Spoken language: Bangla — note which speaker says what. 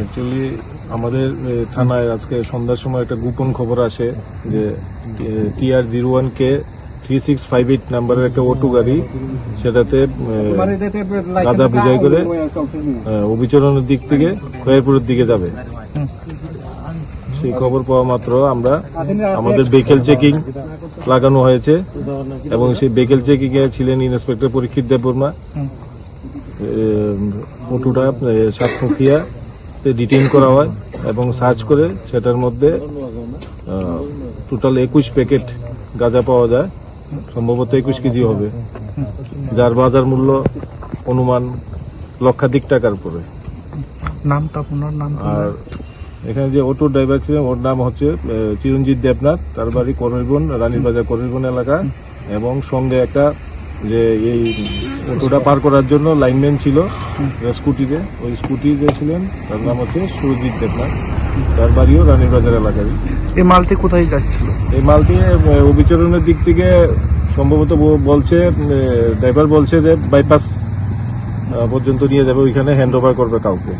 Speaker 1: অ্যাকচুয়ালি আমাদের থানায় আজকে সন্ধ্যার সময় একটা গোপন খবর আসে যে TR zero one K three six five eight নাম্বারের একটা অটো গাড়ি সেটাতে গাঁজা বুঝাই করে এ, অবিচরণের দিক থেকে খয়ারপুরের দিকে যাবে। সেই খবর পাওয়া মাত্র আমরা আমাদের বেকেল চেকিং লাগানো হয়েছে এবং সেই বেকেল চেকিং এ ছিলেন ইন্সপেক্টর পরীক্ষিত দেববর্মা। অটোটা সাতমুখিয়া ডিটেইন করা হয় এবং সার্চ করে সেটার মধ্যে টোটাল একুশ প্যাকেট গাঁজা পাওয়া যায়। সম্ভবত একুশ কেজি হবে। যার বাজার মূল্য অনুমান লক্ষাধিক টাকার পরে
Speaker 2: নামটা আপনার নাম
Speaker 1: আর এখানে যে অটো ড্রাইভার ছিলেন ওর নাম হচ্ছে চিরঞ্জিত দেবনাথ। তার বাড়ি করিরবন রানীবাজার করিরবন এলাকা। এবং সঙ্গে একটা যে এই অটোটা পার করার জন্য লাইনম্যান ছিল স্কুটিতে। ওই স্কুটি যে ছিলেন তার নাম হচ্ছে সুরজিৎ দেবনাথ। তার বাড়িও রানীবাজার এলাকারই।
Speaker 2: এই মালটি কোথায় যাচ্ছিল?
Speaker 1: এই মালটি আহ, অবিচরণের দিক থেকে সম্ভবত বলছে ড্রাইভার বলছে যে বাইপাস পর্যন্ত নিয়ে যাবে ওইখানে হ্যান্ড ওভার করবে কাউকে।